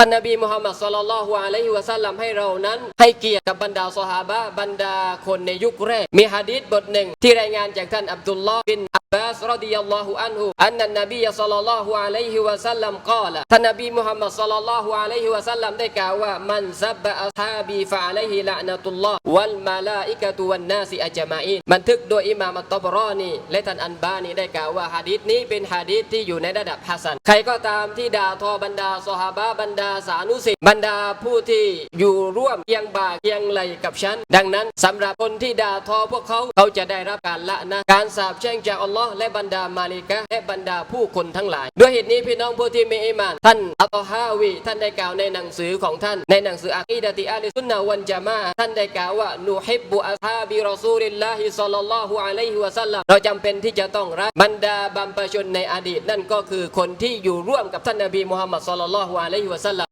ท่านนบีมุฮัมมัดสุลลัลลอฮุอะลัยฮิวะซัลลัมให้เรานั้น ให้เกียรติกับบรรดาสหฮาบะบรรดาคนในยุคแรก มีฮะดีษบทหนึ่งที่รายงานจากท่านอับดุลลอฮ์บิน อับบาสรดิยัลลอฮุอันฮุอันนันนบีสุลลัลลอฮุอะลัยฮิวะสัลลัมกล่าวท่านนบีมุฮัมมัดสุลลัลลอฮุอะลัยฮิวะสัลลัมได้กล่าวว่ามันซับบะอัฮาบีฟะอะลัยฮิละนะตุลลอฮ์วัลมาลาอิกะตุวันนาสิอัจมาอินบันทึกโดยอิหม่ามอัตตบรอนีและท่านอันบานีได้กล่าวว่าฮะดีษนี้เป็นฮะดีษที่อยู่ในระดับฮัสซันใครก็ตามที่ด่าทอบรรดาซอฮาบะบรรดาสานุสิบรรดาผู้ที่อยู่ร่วมเคียงบ่าเคียงไหลกับฉันดังนั้นสำหรับคนที่ด่าทอพวกเขาเขาจะได้รับการละนะการสาปแช่งจากอัลลอฮ์และบรรดามาลิกะและบรรดาผู้คนทั้งหลาย ด้วยเหตุนี้พี่น้องผู้ที่มีอิมาน ท่านอัตตอฮาวีท่านได้กล่าวในหนังสือของท่าน ในหนังสืออะกีดะติอาลิสุนนะวันจามะอะห์ท่านได้กล่าวว่านูฮิบบุอัลฮาบิรอซูลิลลาฮิศ็อลลัลลอฮุอะลัยฮิวะซัลลัมเราจำเป็นที่จะต้องรักบรรดาบัมพชนในอดีต นั่นก็คือคนที่อยู่ร่วมกับท่านนบีมุฮัมมัดศ็อลลัลลอฮุอะลัยฮิวะซัลลัม